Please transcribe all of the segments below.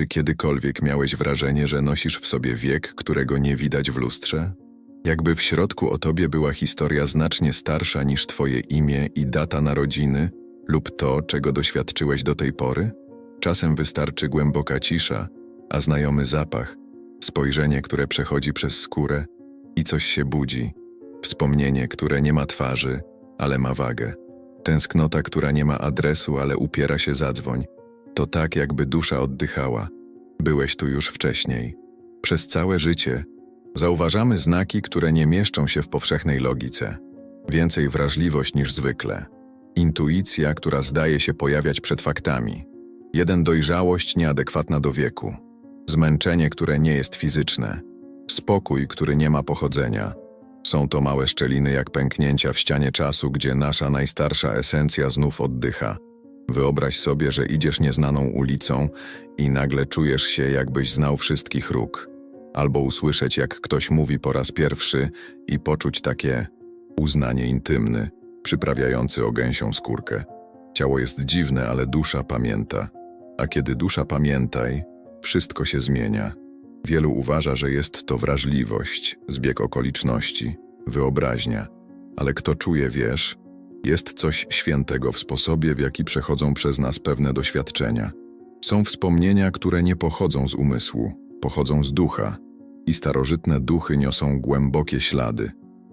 Czy kiedykolwiek miałeś wrażenie, że nosisz w sobie wiek, którego nie widać w lustrze? Jakby w środku o tobie była historia znacznie starsza niż twoje imię i data narodziny, lub to, czego doświadczyłeś do tej pory? Czasem wystarczy głęboka cisza, a znajomy zapach, spojrzenie, które przechodzi przez skórę i coś się budzi, wspomnienie, które nie ma twarzy, ale ma wagę, tęsknota, która nie ma adresu, ale upiera się zadzwoń. To tak, jakby dusza oddychała. Byłeś tu już wcześniej. Przez całe życie zauważamy znaki, które nie mieszczą się w powszechnej logice. Więcej wrażliwość niż zwykle. Intuicja, która zdaje się pojawiać przed faktami. Jeden dojrzałość nieadekwatna do wieku. Zmęczenie, które nie jest fizyczne. Spokój, który nie ma pochodzenia. Są to małe szczeliny jak pęknięcia w ścianie czasu, gdzie nasza najstarsza esencja znów oddycha. Wyobraź sobie, że idziesz nieznaną ulicą i nagle czujesz się, jakbyś znał wszystkich róg. Albo usłyszeć, jak ktoś mówi po raz pierwszy i poczuć takie uznanie intymny, przyprawiający o gęsią skórkę. Ciało jest dziwne, ale dusza pamięta. A kiedy dusza pamiętaj, wszystko się zmienia. Wielu uważa, że jest to wrażliwość, zbieg okoliczności, wyobraźnia. Ale kto czuje, wiesz, jest coś świętego w sposobie, w jaki przechodzą przez nas pewne doświadczenia. Są wspomnienia, które nie pochodzą z umysłu, pochodzą z ducha. I starożytne duchy niosą głębokie ślady,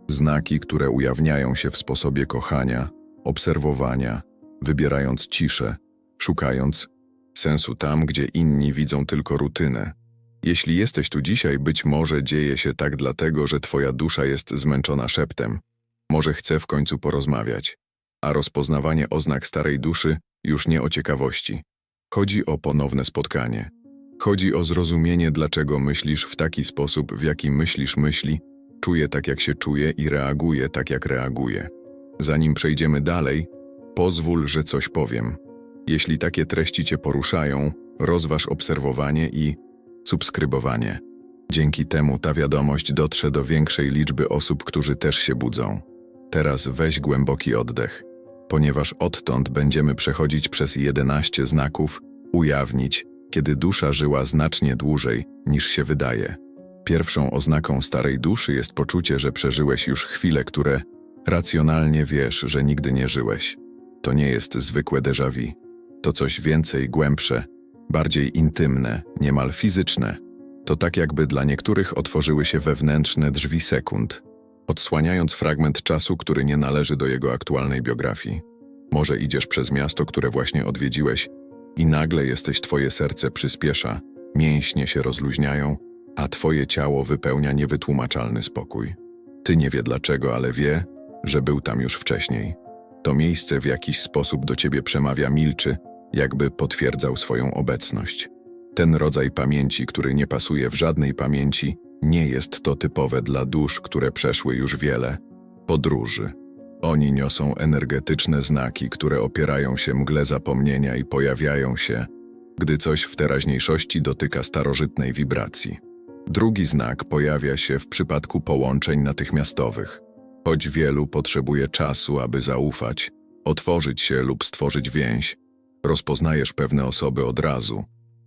znaki, które ujawniają się w sposobie kochania, obserwowania, wybierając ciszę, szukając sensu tam, gdzie inni widzą tylko rutynę. Jeśli jesteś tu dzisiaj, być może dzieje się tak dlatego, że twoja dusza jest zmęczona szeptem. Może chce w końcu porozmawiać. A rozpoznawanie oznak starej duszy już nie o ciekawości. Chodzi o ponowne spotkanie. Chodzi o zrozumienie, dlaczego myślisz w taki sposób, w jaki myślisz myśli, czuje tak, jak się czuje i reaguje tak, jak reaguje. Zanim przejdziemy dalej, pozwól, że coś powiem. Jeśli takie treści Cię poruszają, rozważ obserwowanie i subskrybowanie. Dzięki temu ta wiadomość dotrze do większej liczby osób, którzy też się budzą. Teraz weź głęboki oddech, ponieważ odtąd będziemy przechodzić przez 11 znaków, ujawnić, kiedy dusza żyła znacznie dłużej niż się wydaje. Pierwszą oznaką starej duszy jest poczucie, że przeżyłeś już chwile, które racjonalnie wiesz, że nigdy nie żyłeś. To nie jest zwykłe déjà vu. To coś więcej, głębsze, bardziej intymne, niemal fizyczne. To tak jakby dla niektórych otworzyły się wewnętrzne drzwi sekund, odsłaniając fragment czasu, który nie należy do jego aktualnej biografii. Może idziesz przez miasto, które właśnie odwiedziłeś i nagle jesteś twoje serce przyspiesza, mięśnie się rozluźniają, a twoje ciało wypełnia niewytłumaczalny spokój. Ty nie wie dlaczego, ale wie, że był tam już wcześniej. To miejsce w jakiś sposób do ciebie przemawia, milczy, jakby potwierdzał swoją obecność. Ten rodzaj pamięci, który nie pasuje w żadnej pamięci, nie jest to typowe dla dusz, które przeszły już wiele podróży. Oni niosą energetyczne znaki, które opierają się mgle zapomnienia i pojawiają się, gdy coś w teraźniejszości dotyka starożytnej wibracji. Drugi znak pojawia się w przypadku połączeń natychmiastowych. Choć wielu potrzebuje czasu, aby zaufać, otworzyć się lub stworzyć więź, rozpoznajesz pewne osoby od razu.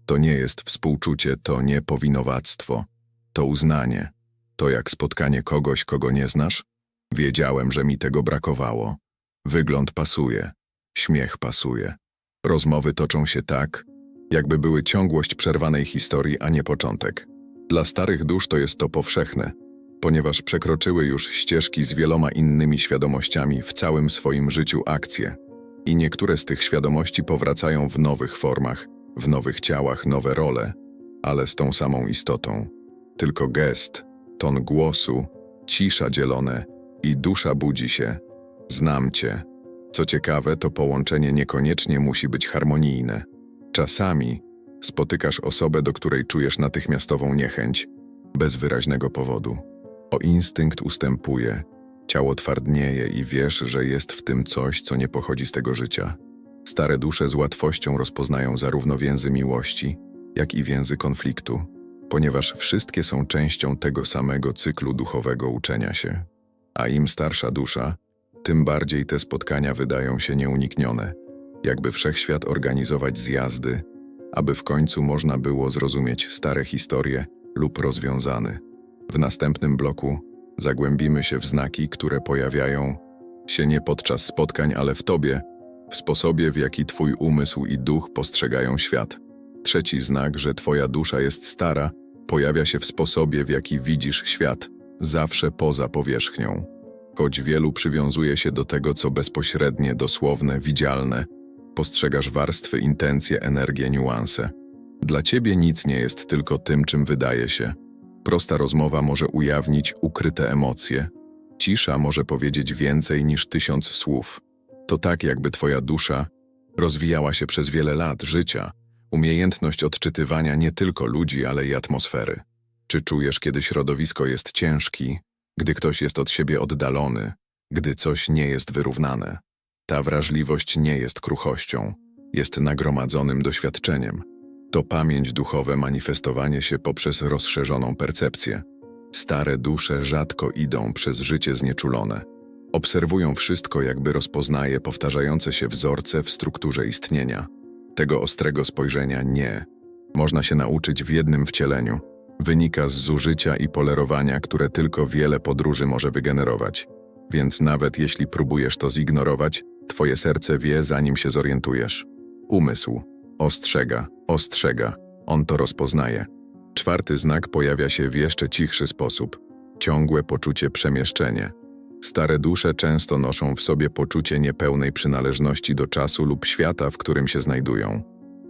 To nie jest współczucie, to nie powinowactwo, to uznanie. To jak spotkanie kogoś, kogo nie znasz? Wiedziałem, że mi tego brakowało. Wygląd pasuje, śmiech pasuje. Rozmowy toczą się tak, jakby były ciągłość przerwanej historii, a nie początek. Dla starych dusz to jest to powszechne, ponieważ przekroczyły już ścieżki z wieloma innymi świadomościami w całym swoim życiu akcje. I niektóre z tych świadomości powracają w nowych formach, w nowych ciałach, nowe role, ale z tą samą istotą. Tylko gest, ton głosu, cisza dzielone i dusza budzi się. Znam cię. Co ciekawe, to połączenie niekoniecznie musi być harmonijne. Czasami spotykasz osobę, do której czujesz natychmiastową niechęć, bez wyraźnego powodu. O instynkt ustępuje, ciało twardnieje i wiesz, że jest w tym coś, co nie pochodzi z tego życia. Stare dusze z łatwością rozpoznają zarówno więzy miłości, jak i więzy konfliktu, ponieważ wszystkie są częścią tego samego cyklu duchowego uczenia się. A im starsza dusza, tym bardziej te spotkania wydają się nieuniknione, jakby wszechświat organizować zjazdy, aby w końcu można było zrozumieć stare historie lub rozwiązany. W następnym bloku zagłębimy się w znaki, które pojawiają się nie podczas spotkań, ale w tobie, w sposobie, w jaki twój umysł i duch postrzegają świat. Trzeci znak, że twoja dusza jest stara, pojawia się w sposobie, w jaki widzisz świat, zawsze poza powierzchnią. Choć wielu przywiązuje się do tego, co bezpośrednie, dosłowne, widzialne, postrzegasz warstwy, intencje, energię, niuanse. Dla ciebie nic nie jest tylko tym, czym wydaje się. Prosta rozmowa może ujawnić ukryte emocje. Cisza może powiedzieć więcej niż tysiąc słów. To tak, jakby twoja dusza rozwijała się przez wiele lat życia, umiejętność odczytywania nie tylko ludzi, ale i atmosfery. Czy czujesz, kiedy środowisko jest ciężki, gdy ktoś jest od siebie oddalony, gdy coś nie jest wyrównane? Ta wrażliwość nie jest kruchością, jest nagromadzonym doświadczeniem. To pamięć duchowe manifestowanie się poprzez rozszerzoną percepcję. Stare dusze rzadko idą przez życie znieczulone. Obserwują wszystko, jakby rozpoznaje powtarzające się wzorce w strukturze istnienia. Tego ostrego spojrzenia nie. Można się nauczyć w jednym wcieleniu. Wynika z zużycia i polerowania, które tylko wiele podróży może wygenerować. Więc nawet jeśli próbujesz to zignorować, twoje serce wie, zanim się zorientujesz. Umysł. Ostrzega, ostrzega. On to rozpoznaje. Czwarty znak pojawia się w jeszcze cichszy sposób. Ciągłe poczucie przemieszczenia. Stare dusze często noszą w sobie poczucie niepełnej przynależności do czasu lub świata, w którym się znajdują.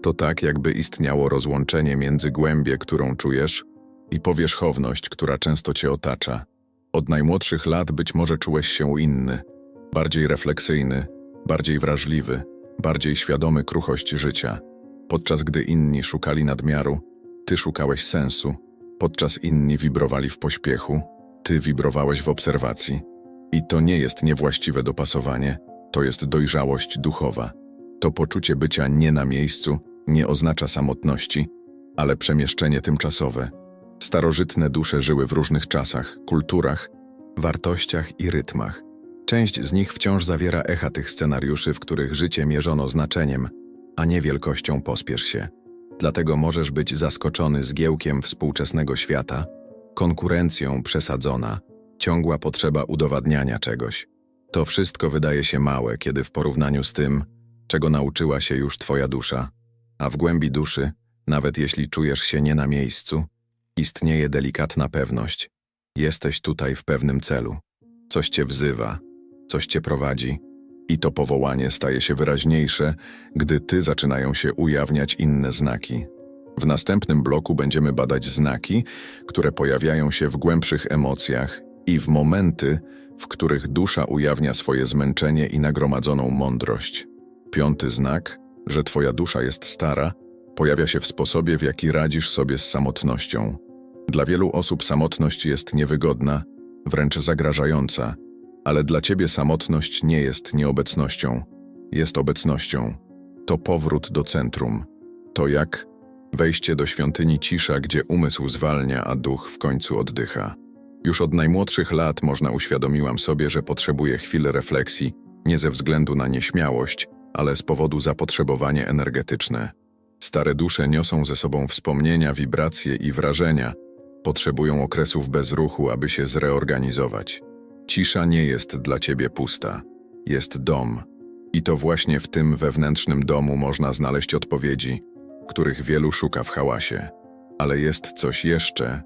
To tak, jakby istniało rozłączenie między głębię, którą czujesz, i powierzchowność, która często cię otacza. Od najmłodszych lat być może czułeś się inny, bardziej refleksyjny, bardziej wrażliwy, bardziej świadomy kruchości życia. Podczas gdy inni szukali nadmiaru, ty szukałeś sensu. Podczas inni wibrowali w pośpiechu, ty wibrowałeś w obserwacji. I to nie jest niewłaściwe dopasowanie, to jest dojrzałość duchowa. To poczucie bycia nie na miejscu nie oznacza samotności, ale przemieszczenie tymczasowe. Starożytne dusze żyły w różnych czasach, kulturach, wartościach i rytmach. Część z nich wciąż zawiera echa tych scenariuszy, w których życie mierzono znaczeniem, a nie wielkością pospiesz się. Dlatego możesz być zaskoczony zgiełkiem współczesnego świata, konkurencją przesadzona, ciągła potrzeba udowadniania czegoś. To wszystko wydaje się małe, kiedy w porównaniu z tym, czego nauczyła się już twoja dusza, a w głębi duszy, nawet jeśli czujesz się nie na miejscu, istnieje delikatna pewność. Jesteś tutaj w pewnym celu. Coś cię wzywa, coś cię prowadzi i to powołanie staje się wyraźniejsze, gdy ty zaczynają się ujawniać inne znaki. W następnym bloku będziemy badać znaki, które pojawiają się w głębszych emocjach i w momenty, w których dusza ujawnia swoje zmęczenie i nagromadzoną mądrość. Piąty znak, że twoja dusza jest stara, pojawia się w sposobie, w jaki radzisz sobie z samotnością. Dla wielu osób samotność jest niewygodna, wręcz zagrażająca, ale dla ciebie samotność nie jest nieobecnością, jest obecnością. To powrót do centrum. To jak wejście do świątyni cisza, gdzie umysł zwalnia, a duch w końcu oddycha. Już od najmłodszych lat można uświadomiłam sobie, że potrzebuję chwil refleksji, nie ze względu na nieśmiałość, ale z powodu zapotrzebowania energetyczne. Stare dusze niosą ze sobą wspomnienia, wibracje i wrażenia, potrzebują okresów bez ruchu, aby się zreorganizować. Cisza nie jest dla ciebie pusta, jest dom. I to właśnie w tym wewnętrznym domu można znaleźć odpowiedzi, których wielu szuka w hałasie. Ale jest coś jeszcze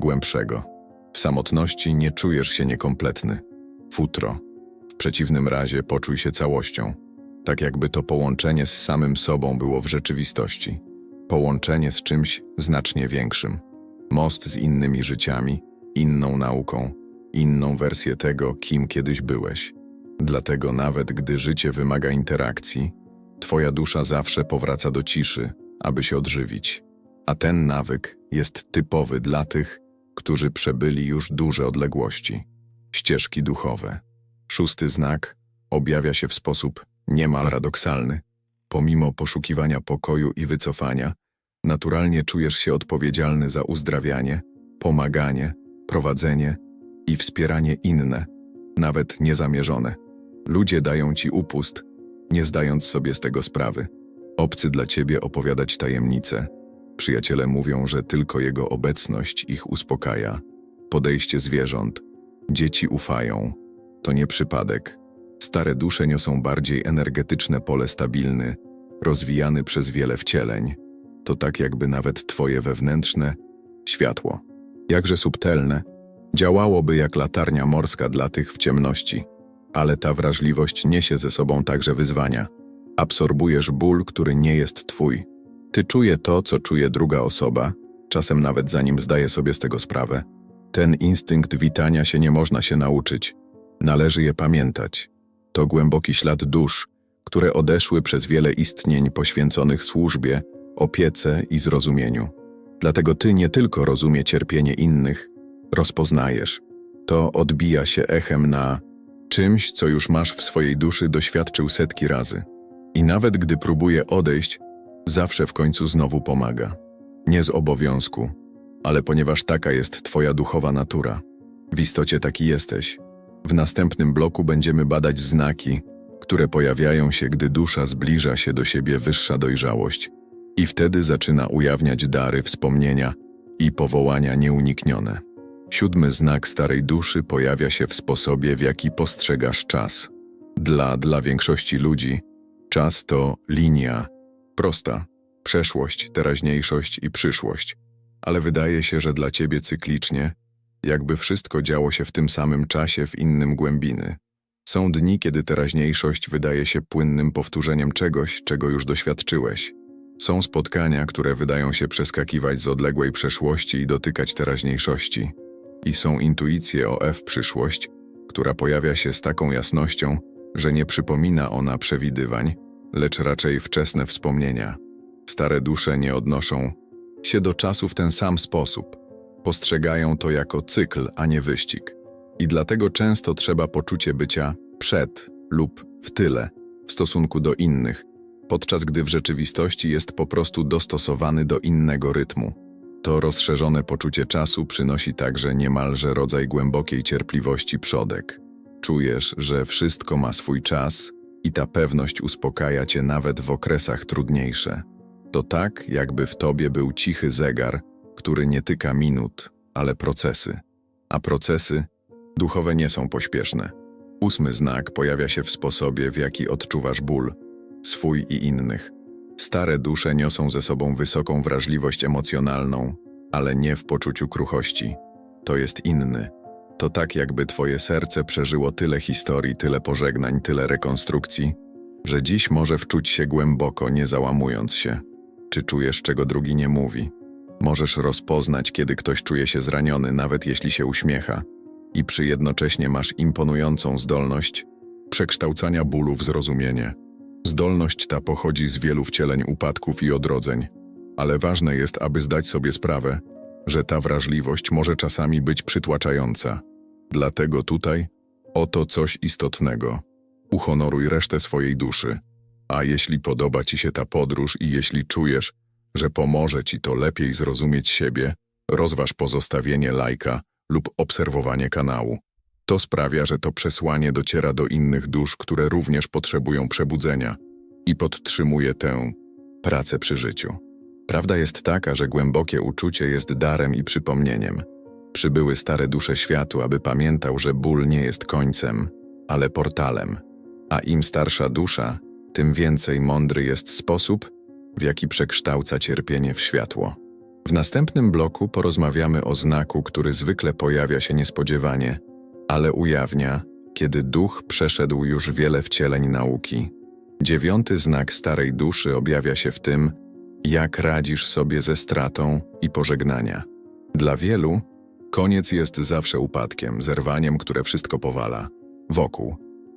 głębszego. W samotności nie czujesz się niekompletny. Futro. W przeciwnym razie poczuj się całością. Tak jakby to połączenie z samym sobą było w rzeczywistości. Połączenie z czymś znacznie większym. Most z innymi życiami, inną nauką, inną wersję tego, kim kiedyś byłeś. Dlatego nawet gdy życie wymaga interakcji, twoja dusza zawsze powraca do ciszy, aby się odżywić. A ten nawyk jest typowy dla tych, którzy przebyli już duże odległości. Ścieżki duchowe. Szósty znak objawia się w sposób niemal paradoksalny. Pomimo poszukiwania pokoju i wycofania, naturalnie czujesz się odpowiedzialny za uzdrawianie, pomaganie, prowadzenie i wspieranie inne, nawet niezamierzone. Ludzie dają ci upust, nie zdając sobie z tego sprawy. Obcy dla ciebie opowiadać tajemnice. Przyjaciele mówią, że tylko jego obecność ich uspokaja. Podejście zwierząt. Dzieci ufają. To nie przypadek. Stare dusze niosą bardziej energetyczne pole stabilny, rozwijany przez wiele wcieleń. To tak jakby nawet twoje wewnętrzne światło, jakże subtelne, działałoby jak latarnia morska dla tych w ciemności. Ale ta wrażliwość niesie ze sobą także wyzwania. Absorbujesz ból, który nie jest twój. Ty czuje to, co czuje druga osoba, czasem nawet zanim zdaje sobie z tego sprawę. Ten instynkt witania się nie można się nauczyć. Należy je pamiętać. To głęboki ślad dusz, które odeszły przez wiele istnień poświęconych służbie, opiece i zrozumieniu. Dlatego ty nie tylko rozumie cierpienie innych, rozpoznajesz. To odbija się echem na czymś, co już masz w swojej duszy doświadczył setki razy. I nawet gdy próbuje odejść, zawsze w końcu znowu pomaga. Nie z obowiązku, ale ponieważ taka jest twoja duchowa natura. W istocie taki jesteś. W następnym bloku będziemy badać znaki, które pojawiają się, gdy dusza zbliża się do siebie wyższa dojrzałość i wtedy zaczyna ujawniać dary, wspomnienia i powołania nieuniknione. Siódmy znak starej duszy pojawia się w sposobie, w jaki postrzegasz czas. Dla, dla większości ludzi czas to linia prosta, przeszłość, teraźniejszość i przyszłość, ale wydaje się, że dla ciebie cyklicznie, jakby wszystko działo się w tym samym czasie w innym głębiny. Są dni, kiedy teraźniejszość wydaje się płynnym powtórzeniem czegoś, czego już doświadczyłeś. Są spotkania, które wydają się przeskakiwać z odległej przeszłości i dotykać teraźniejszości. I są intuicje o F przyszłość, która pojawia się z taką jasnością, że nie przypomina ona przewidywań, lecz raczej wczesne wspomnienia. Stare dusze nie odnoszą się do czasu w ten sam sposób. Postrzegają to jako cykl, a nie wyścig. I dlatego często trzeba poczucie bycia przed lub w tyle w stosunku do innych, podczas gdy w rzeczywistości jest po prostu dostosowany do innego rytmu. To rozszerzone poczucie czasu przynosi także niemalże rodzaj głębokiej cierpliwości przodek. Czujesz, że wszystko ma swój czas i ta pewność uspokaja cię nawet w okresach trudniejsze. To tak, jakby w tobie był cichy zegar, który nie tyka minut, ale procesy. A procesy duchowe nie są pośpieszne. Ósmy znak pojawia się w sposobie, w jaki odczuwasz ból, swój i innych. Stare dusze niosą ze sobą wysoką wrażliwość emocjonalną, ale nie w poczuciu kruchości. To jest inny. To tak, jakby twoje serce przeżyło tyle historii, tyle pożegnań, tyle rekonstrukcji, że dziś może wczuć się głęboko, nie załamując się. Czy czujesz, czego drugi nie mówi? Możesz rozpoznać, kiedy ktoś czuje się zraniony, nawet jeśli się uśmiecha, i przy jednocześnie masz imponującą zdolność przekształcania bólu w zrozumienie. Zdolność ta pochodzi z wielu wcieleń upadków i odrodzeń, ale ważne jest, aby zdać sobie sprawę, że ta wrażliwość może czasami być przytłaczająca. Dlatego tutaj oto coś istotnego. Uhonoruj resztę swojej duszy. A jeśli podoba ci się ta podróż i jeśli czujesz, że pomoże ci to lepiej zrozumieć siebie, rozważ pozostawienie lajka lub obserwowanie kanału. To sprawia, że to przesłanie dociera do innych dusz, które również potrzebują przebudzenia i podtrzymuje tę pracę przy życiu. Prawda jest taka, że głębokie uczucie jest darem i przypomnieniem. Przybyły stare dusze światu, aby pamiętał, że ból nie jest końcem, ale portalem. A im starsza dusza, tym więcej mądry jest sposób, w jaki przekształca cierpienie w światło. W następnym bloku porozmawiamy o znaku, który zwykle pojawia się niespodziewanie, ale ujawnia, kiedy duch przeszedł już wiele wcieleń nauki. Dziewiąty znak starej duszy objawia się w tym, jak radzisz sobie ze stratą i pożegnania. Dla wielu koniec jest zawsze upadkiem, zerwaniem, które wszystko powala, wokół.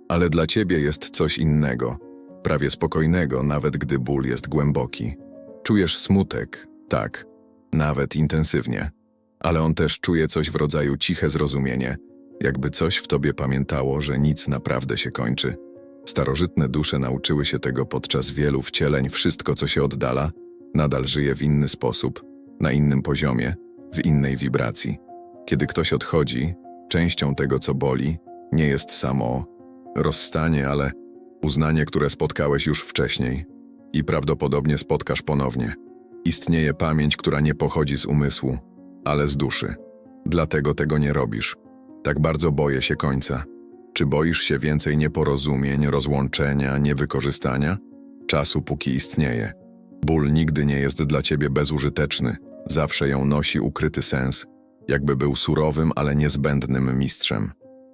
Ale dla ciebie jest coś innego, prawie spokojnego, nawet gdy ból jest głęboki. Czujesz smutek, tak, nawet intensywnie, ale on też czuje coś w rodzaju ciche zrozumienie, jakby coś w tobie pamiętało, że nic naprawdę się kończy. Starożytne dusze nauczyły się tego podczas wielu wcieleń, wszystko co się oddala, nadal żyje w inny sposób, na innym poziomie, w innej wibracji. Kiedy ktoś odchodzi, częścią tego, co boli, nie jest samo rozstanie, ale uznanie, które spotkałeś już wcześniej. i prawdopodobnie spotkasz ponownie. Istnieje pamięć, która nie pochodzi z umysłu, ale z duszy. Dlatego tego nie robisz. Tak bardzo boję się końca. Czy boisz się więcej nieporozumień, rozłączenia, niewykorzystania? Czasu póki istnieje. Ból nigdy nie jest dla ciebie bezużyteczny. Zawsze ją nosi ukryty sens, jakby był surowym, ale niezbędnym mistrzem.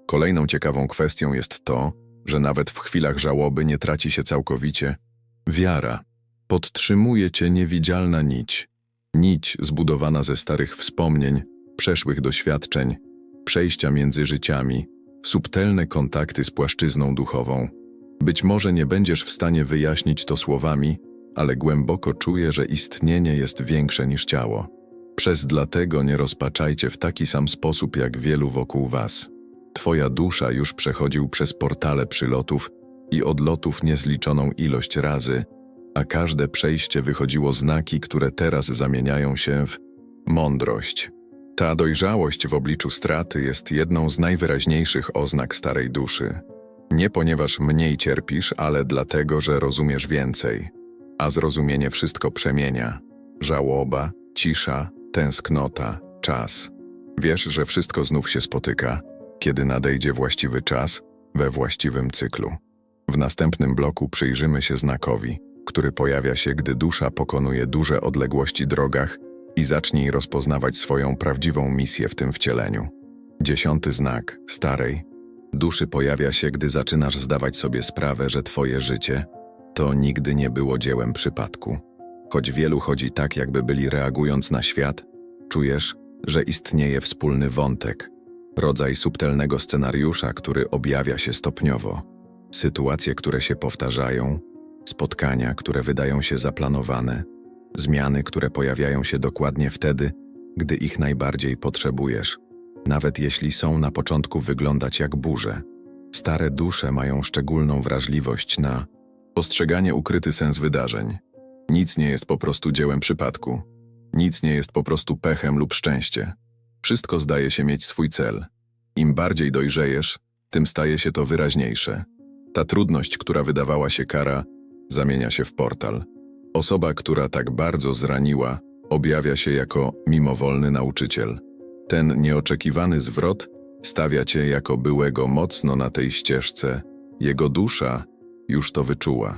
Kolejną ciekawą kwestią jest to, że nawet w chwilach żałoby nie traci się całkowicie wiara. Podtrzymuje cię niewidzialna nić. Nić zbudowana ze starych wspomnień, przeszłych doświadczeń, przejścia między życiami, subtelne kontakty z płaszczyzną duchową. Być może nie będziesz w stanie wyjaśnić to słowami, ale głęboko czuję, że istnienie jest większe niż ciało. Przez dlatego nie rozpaczajcie w taki sam sposób jak wielu wokół was. Twoja dusza już przechodził przez portale przylotów i odlotów niezliczoną ilość razy, a każde przejście wychodziło znaki, które teraz zamieniają się w mądrość. Ta dojrzałość w obliczu straty jest jedną z najwyraźniejszych oznak starej duszy. Nie ponieważ mniej cierpisz, ale dlatego, że rozumiesz więcej. A zrozumienie wszystko przemienia. Żałoba, cisza, tęsknota, czas. Wiesz, że wszystko znów się spotyka, kiedy nadejdzie właściwy czas, we właściwym cyklu. W następnym bloku przyjrzymy się znakowi, który pojawia się, gdy dusza pokonuje duże odległości drogach i zacznij rozpoznawać swoją prawdziwą misję w tym wcieleniu. Dziesiąty znak starej duszy pojawia się, gdy zaczynasz zdawać sobie sprawę, że twoje życie to nigdy nie było dziełem przypadku. Choć wielu chodzi tak, jakby byli reagując na świat, czujesz, że istnieje wspólny wątek, rodzaj subtelnego scenariusza, który objawia się stopniowo. Sytuacje, które się powtarzają, spotkania, które wydają się zaplanowane, zmiany, które pojawiają się dokładnie wtedy, gdy ich najbardziej potrzebujesz, nawet jeśli są na początku wyglądać jak burze. Stare dusze mają szczególną wrażliwość na postrzeganie ukryty sens wydarzeń. Nic nie jest po prostu dziełem przypadku. Nic nie jest po prostu pechem lub szczęście. Wszystko zdaje się mieć swój cel. Im bardziej dojrzejesz, tym staje się to wyraźniejsze. Ta trudność, która wydawała się kara, zamienia się w portal. Osoba, która tak bardzo zraniła, objawia się jako mimowolny nauczyciel. Ten nieoczekiwany zwrot stawia cię jako byłego mocno na tej ścieżce. Jego dusza już to wyczuła.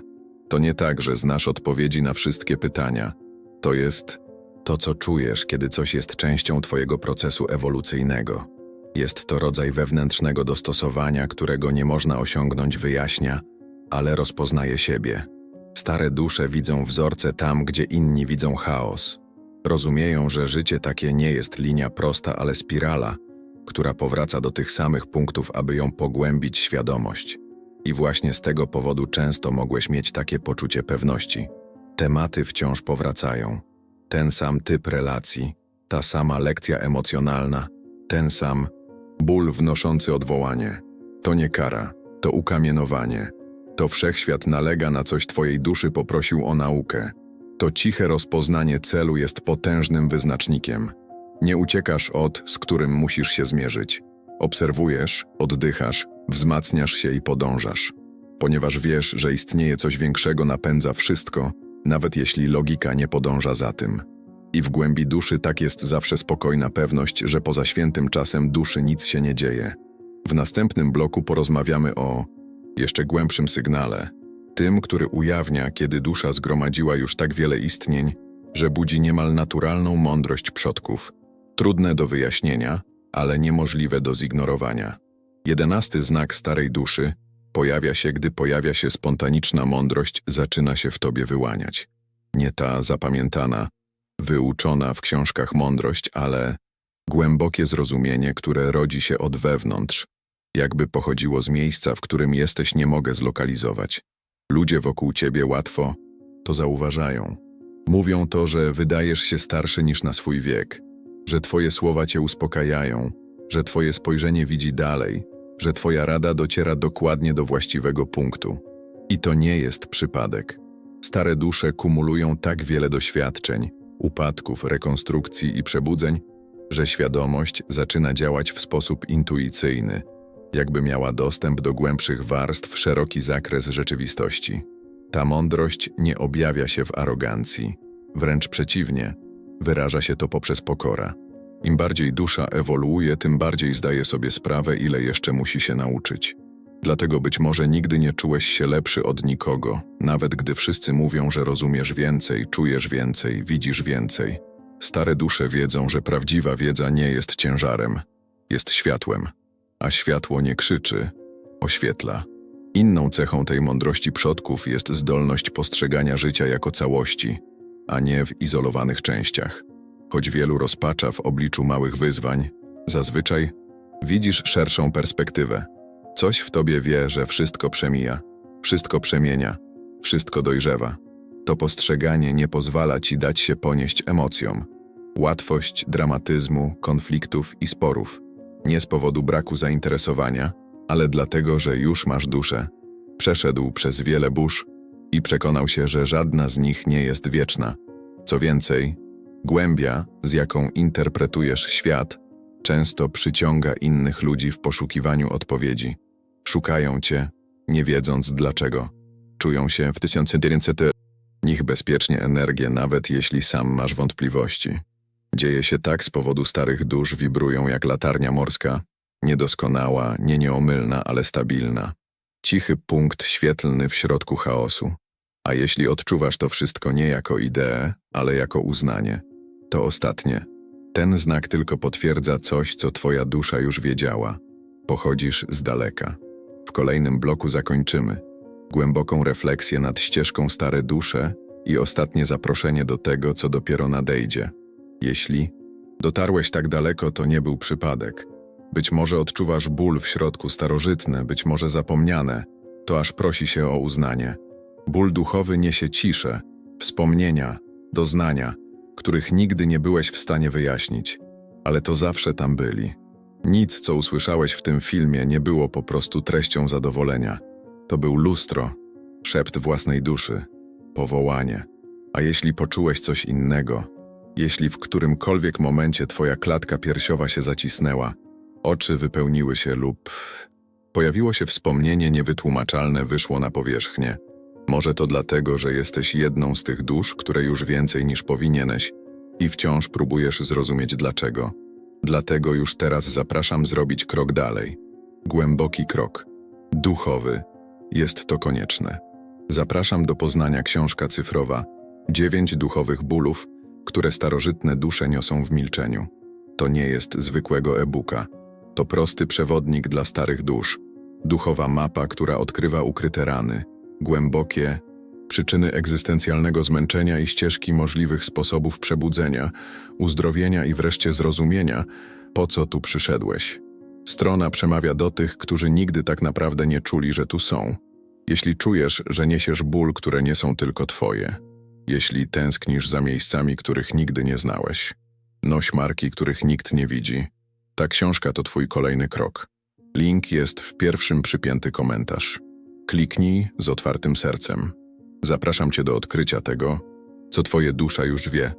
To nie tak, że znasz odpowiedzi na wszystkie pytania. To jest to, co czujesz, kiedy coś jest częścią Twojego procesu ewolucyjnego. Jest to rodzaj wewnętrznego dostosowania, którego nie można osiągnąć wyjaśnia, ale rozpoznaje siebie. Stare dusze widzą wzorce tam, gdzie inni widzą chaos. Rozumieją, że życie takie nie jest linia prosta, ale spirala, która powraca do tych samych punktów, aby ją pogłębić świadomość. I właśnie z tego powodu często mogłeś mieć takie poczucie pewności. Tematy wciąż powracają. Ten sam typ relacji, ta sama lekcja emocjonalna, ten sam ból wnoszący odwołanie. To nie kara, to ukamienowanie. To wszechświat nalega na coś twojej duszy poprosił o naukę. To ciche rozpoznanie celu jest potężnym wyznacznikiem. Nie uciekasz od, z którym musisz się zmierzyć. Obserwujesz, oddychasz, wzmacniasz się i podążasz. Ponieważ wiesz, że istnieje coś większego, napędza wszystko, nawet jeśli logika nie podąża za tym. I w głębi duszy tak jest zawsze spokojna pewność, że poza świętym czasem duszy nic się nie dzieje. W następnym bloku porozmawiamy o jeszcze głębszym sygnale, tym, który ujawnia, kiedy dusza zgromadziła już tak wiele istnień, że budzi niemal naturalną mądrość przodków, trudne do wyjaśnienia, ale niemożliwe do zignorowania. Jedenasty znak starej duszy pojawia się, gdy pojawia się spontaniczna mądrość, zaczyna się w tobie wyłaniać. Nie ta zapamiętana, wyuczona w książkach mądrość, ale głębokie zrozumienie, które rodzi się od wewnątrz, jakby pochodziło z miejsca, w którym jesteś, nie mogę zlokalizować. Ludzie wokół ciebie łatwo to zauważają. Mówią to, że wydajesz się starszy niż na swój wiek, że twoje słowa cię uspokajają, że twoje spojrzenie widzi dalej, że twoja rada dociera dokładnie do właściwego punktu. I to nie jest przypadek. Stare dusze kumulują tak wiele doświadczeń, upadków, rekonstrukcji i przebudzeń, że świadomość zaczyna działać w sposób intuicyjny, jakby miała dostęp do głębszych warstw, szeroki zakres rzeczywistości. Ta mądrość nie objawia się w arogancji, wręcz przeciwnie, wyraża się to poprzez pokora. Im bardziej dusza ewoluuje, tym bardziej zdaje sobie sprawę, ile jeszcze musi się nauczyć. Dlatego być może nigdy nie czułeś się lepszy od nikogo, nawet gdy wszyscy mówią, że rozumiesz więcej, czujesz więcej, widzisz więcej. Stare dusze wiedzą, że prawdziwa wiedza nie jest ciężarem, jest światłem, a światło nie krzyczy, oświetla. Inną cechą tej mądrości przodków jest zdolność postrzegania życia jako całości, a nie w izolowanych częściach. Choć wielu rozpacza w obliczu małych wyzwań, zazwyczaj widzisz szerszą perspektywę. Coś w tobie wie, że wszystko przemija, wszystko przemienia, wszystko dojrzewa. To postrzeganie nie pozwala ci dać się ponieść emocjom. Łatwość dramatyzmu, konfliktów i sporów. Nie z powodu braku zainteresowania, ale dlatego, że już masz duszę. Przeszedł przez wiele burz i przekonał się, że żadna z nich nie jest wieczna. Co więcej, głębia, z jaką interpretujesz świat, często przyciąga innych ludzi w poszukiwaniu odpowiedzi. Szukają cię, nie wiedząc dlaczego. Czują się w 1900 nich bezpiecznie energię, nawet jeśli sam masz wątpliwości. Dzieje się tak z powodu starych dusz, wibrują jak latarnia morska, niedoskonała, nie nieomylna, ale stabilna. Cichy punkt świetlny w środku chaosu. A jeśli odczuwasz to wszystko nie jako ideę, ale jako uznanie, to ostatnie. Ten znak tylko potwierdza coś, co twoja dusza już wiedziała. Pochodzisz z daleka. W kolejnym bloku zakończymy. Głęboką refleksję nad ścieżką stare dusze i ostatnie zaproszenie do tego, co dopiero nadejdzie. Jeśli dotarłeś tak daleko, to nie był przypadek. Być może odczuwasz ból w środku starożytne, być może zapomniane, to aż prosi się o uznanie. Ból duchowy niesie ciszę, wspomnienia, doznania, których nigdy nie byłeś w stanie wyjaśnić, ale to zawsze tam byli. Nic, co usłyszałeś w tym filmie, nie było po prostu treścią zadowolenia. To był lustro, szept własnej duszy, powołanie. A jeśli poczułeś coś innego, jeśli w którymkolwiek momencie twoja klatka piersiowa się zacisnęła, oczy wypełniły się lub pojawiło się wspomnienie niewytłumaczalne, wyszło na powierzchnię. Może to dlatego, że jesteś jedną z tych dusz, które już więcej niż powinieneś i wciąż próbujesz zrozumieć dlaczego. Dlatego już teraz zapraszam zrobić krok dalej. Głęboki krok. Duchowy. Jest to konieczne. Zapraszam do poznania książka cyfrowa Dziewięć duchowych bólów, które starożytne dusze niosą w milczeniu. To nie jest zwykłego e-booka. To prosty przewodnik dla starych dusz. Duchowa mapa, która odkrywa ukryte rany, głębokie przyczyny egzystencjalnego zmęczenia i ścieżki możliwych sposobów przebudzenia, uzdrowienia i wreszcie zrozumienia, po co tu przyszedłeś. Strona przemawia do tych, którzy nigdy tak naprawdę nie czuli, że tu są. Jeśli czujesz, że niesiesz ból, które nie są tylko twoje, jeśli tęsknisz za miejscami, których nigdy nie znałeś, noś marki, których nikt nie widzi, ta książka to twój kolejny krok. Link jest w pierwszym przypięty komentarz. Kliknij z otwartym sercem. Zapraszam cię do odkrycia tego, co twoje dusza już wie,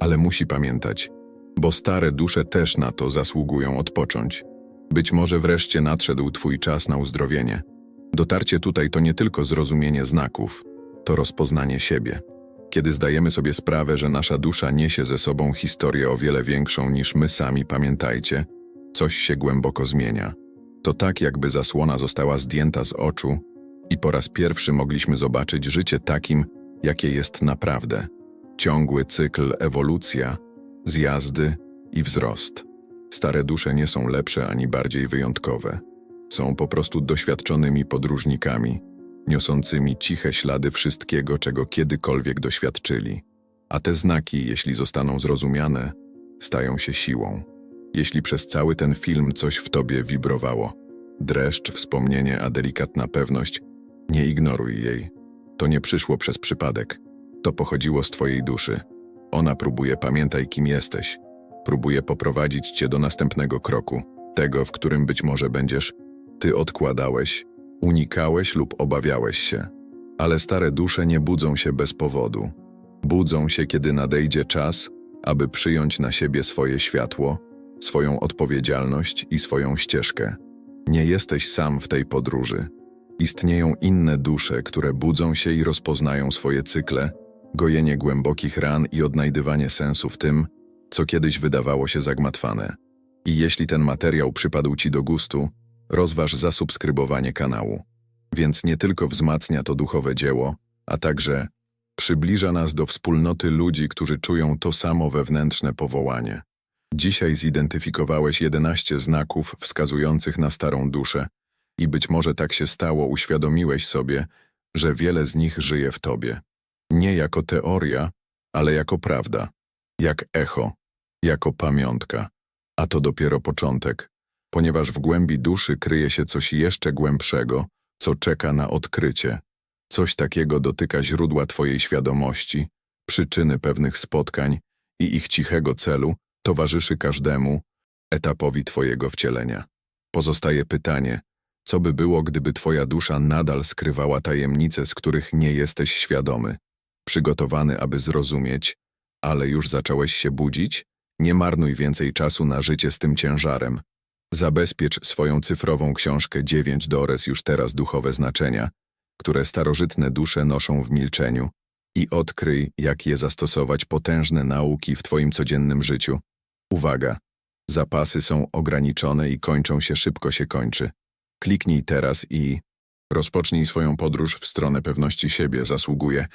ale musi pamiętać, bo stare dusze też na to zasługują odpocząć. Być może wreszcie nadszedł twój czas na uzdrowienie. Dotarcie tutaj to nie tylko zrozumienie znaków, to rozpoznanie siebie. Kiedy zdajemy sobie sprawę, że nasza dusza niesie ze sobą historię o wiele większą niż my sami, pamiętajcie, coś się głęboko zmienia. To tak, jakby zasłona została zdjęta z oczu i po raz pierwszy mogliśmy zobaczyć życie takim, jakie jest naprawdę. Ciągły cykl ewolucja, zjazdy i wzrost. Stare dusze nie są lepsze ani bardziej wyjątkowe. Są po prostu doświadczonymi podróżnikami, niosącymi ciche ślady wszystkiego, czego kiedykolwiek doświadczyli. A te znaki, jeśli zostaną zrozumiane, stają się siłą. Jeśli przez cały ten film coś w tobie wibrowało, dreszcz, wspomnienie, a delikatna pewność, nie ignoruj jej. To nie przyszło przez przypadek. To pochodziło z twojej duszy. Ona próbuje pamiętaj, kim jesteś. Próbuje poprowadzić cię do następnego kroku, tego, w którym być może będziesz ty odkładałeś, unikałeś lub obawiałeś się. Ale stare dusze nie budzą się bez powodu. Budzą się, kiedy nadejdzie czas, aby przyjąć na siebie swoje światło, swoją odpowiedzialność i swoją ścieżkę. Nie jesteś sam w tej podróży. Istnieją inne dusze, które budzą się i rozpoznają swoje cykle, gojenie głębokich ran i odnajdywanie sensu w tym, co kiedyś wydawało się zagmatwane. I jeśli ten materiał przypadł Ci do gustu, rozważ zasubskrybowanie kanału. Więc nie tylko wzmacnia to duchowe dzieło, a także przybliża nas do wspólnoty ludzi, którzy czują to samo wewnętrzne powołanie. Dzisiaj zidentyfikowałeś 11 znaków wskazujących na starą duszę i być może tak się stało, uświadomiłeś sobie, że wiele z nich żyje w tobie. Nie jako teoria, ale jako prawda, jak echo, jako pamiątka. A to dopiero początek, ponieważ w głębi duszy kryje się coś jeszcze głębszego, co czeka na odkrycie. Coś takiego dotyka źródła Twojej świadomości, przyczyny pewnych spotkań i ich cichego celu towarzyszy każdemu etapowi Twojego wcielenia. Pozostaje pytanie, co by było, gdyby Twoja dusza nadal skrywała tajemnice, z których nie jesteś świadomy, przygotowany, aby zrozumieć, ale już zacząłeś się budzić? Nie marnuj więcej czasu na życie z tym ciężarem. Zabezpiecz swoją cyfrową książkę 9 Dores już teraz duchowe znaczenia, które starożytne dusze noszą w milczeniu i odkryj, jak je zastosować potężne nauki w Twoim codziennym życiu. Uwaga! Zapasy są ograniczone i kończą się szybko się kończy. Kliknij teraz i rozpocznij swoją podróż w stronę pewności siebie. Zasługuje